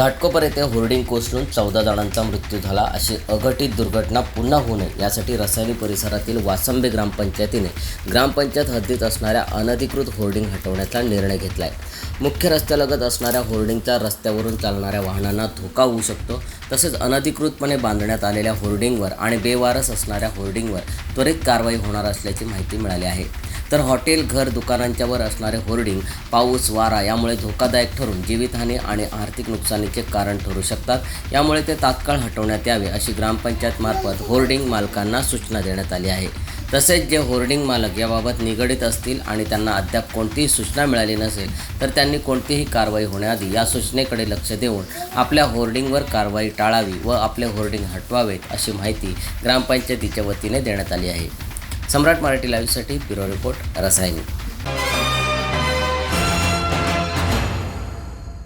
घाटकोपर येथे होर्डिंग कोसळून चौदा जणांचा मृत्यू झाला. अशी अघटित दुर्घटना पुन्हा होऊ नये यासाठी रसायनी परिसरातील वासंबे ग्रामपंचायतीने ग्रामपंचायत हद्दीत असणाऱ्या अनधिकृत होर्डिंग हटवण्याचा निर्णय घेतला आहे मुख्य रस्त्यालगत असणाऱ्या होर्डिंगचा रस्त्यावरून चालणाऱ्या वाहनांना धोका होऊ शकतो. तसेच अनधिकृतपणे बांधण्यात आलेल्या होर्डिंगवर आणि बेवारस असणाऱ्या होर्डिंगवर त्वरित कारवाई होणार असल्याची माहिती मिळाली आहे. तर हॉटेल घर दुकानांच्यावर असणारे होर्डिंग पाऊस वारा यामुळे धोकादायक ठरून जीवितहानी आणि आर्थिक नुकसानीचे कारण ठरू शकतात. यामुळे ते तात्काळ हटवण्यात यावे अशी ग्रामपंचायतमार्फत होर्डिंग मालकांना सूचना देण्यात आली आहे. तसेच जे होर्डिंग मालक याबाबत निगडीत असतील आणि त्यांना अद्याप कोणतीही सूचना मिळाली नसेल तर त्यांनी कोणतीही कारवाई होण्याआधी या सूचनेकडे लक्ष देऊन आपल्या होर्डिंगवर कारवाई टाळावी व आपले होर्डिंग हटवावेत अशी माहिती ग्रामपंचायतीच्या वतीने देण्यात आली आहे. सम्राट मराठी लाईव्हसाठी ब्युरो रिपोर्ट रसायनी.